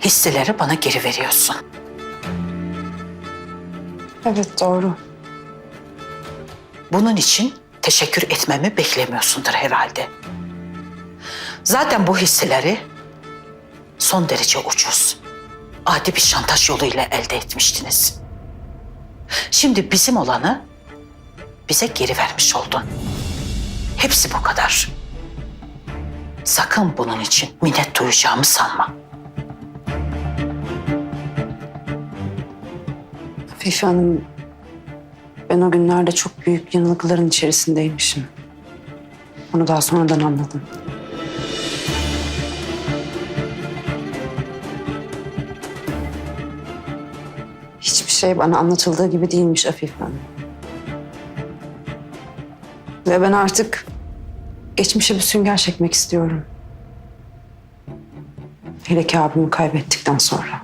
hisseleri bana geri veriyorsun. Evet doğru. Bunun için teşekkür etmemi beklemiyorsundur herhalde. Zaten bu hisseleri son derece ucuz, adi bir şantaj yoluyla elde etmiştiniz. Şimdi bizim olanı bize geri vermiş oldun. Hepsi bu kadar. Sakın bunun için minnet duyacağımı sanma. Afife Hanım, ben o günlerde çok büyük yanılgıların içerisindeymişim. Bunu daha sonradan anladım. Hiçbir şey bana anlatıldığı gibi değilmiş Afife Hanım. Ve ben artık geçmişe bir sünger çekmek istiyorum. Hele ki abimi kaybettikten sonra.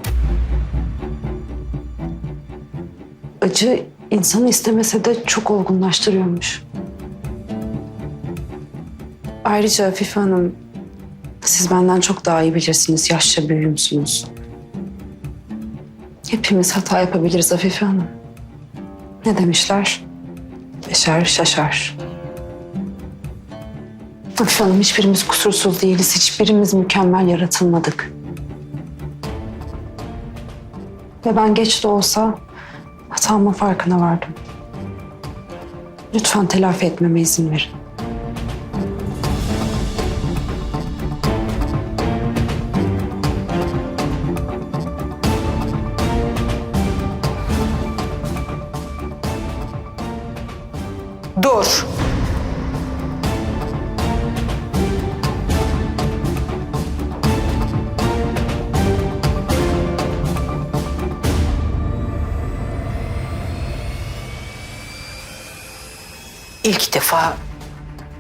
acı insanı istemese de çok olgunlaştırıyormuş. Ayrıca Afife Hanım, siz benden çok daha iyi bilirsiniz. Yaşça büyüğümsünüz. Hepimiz hata yapabiliriz Afife Hanım. Ne demişler? Beşer şaşar. Afife Hanım hiçbirimiz kusursuz değiliz. Hiçbirimiz mükemmel yaratılmadık. Ve ben geç de olsa Hatamın farkına vardım. Lütfen telafi etmeme izin verin. İlk defa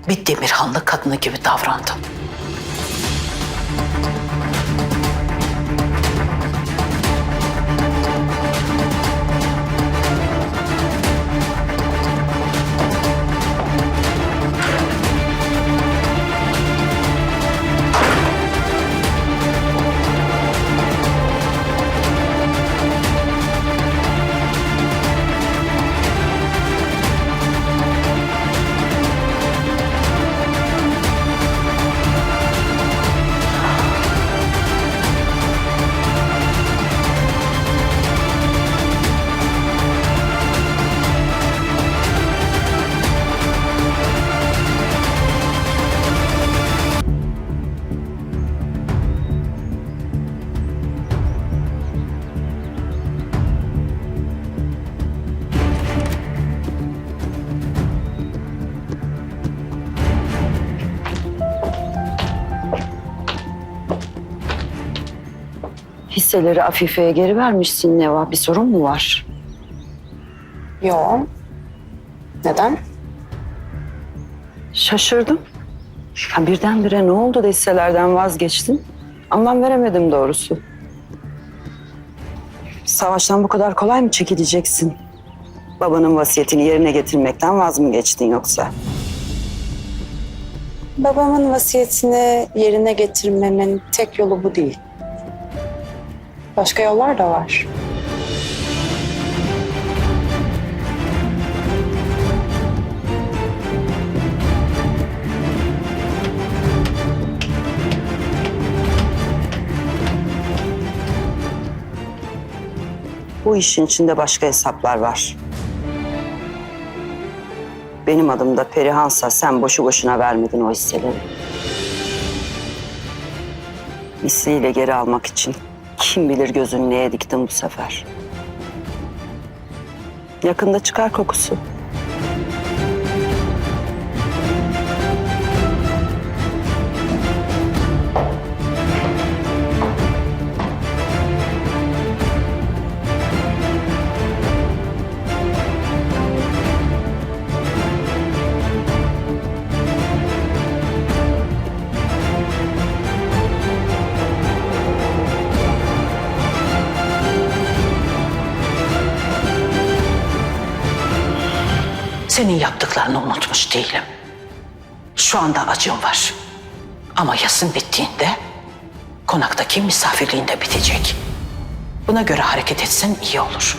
bir Demirhanlı kadını gibi davrandın. Hisseleri Afife'ye geri vermişsin Neva. Bir sorun mu var? Yok. Neden? Şaşırdım. Ya birdenbire ne oldu da hisselerden vazgeçtin? Anlam veremedim doğrusu. Savaştan bu kadar kolay mı çekileceksin? Babanın vasiyetini yerine getirmekten vaz mı geçtin yoksa? Babamın vasiyetini yerine getirmenin tek yolu bu değil. Başka yollar da var. Bu işin içinde başka hesaplar var. Benim adım da Perihansa sen boşu boşuna vermedin o hisseleri. Misliyle geri almak için kim bilir gözünü neye diktin bu sefer. Yakında çıkar kokusu. Senin yaptıklarını unutmuş değilim. Şu anda acım var. Ama yasın bittiğinde konaktaki misafirliğinde bitecek. Buna göre hareket etsen iyi olur.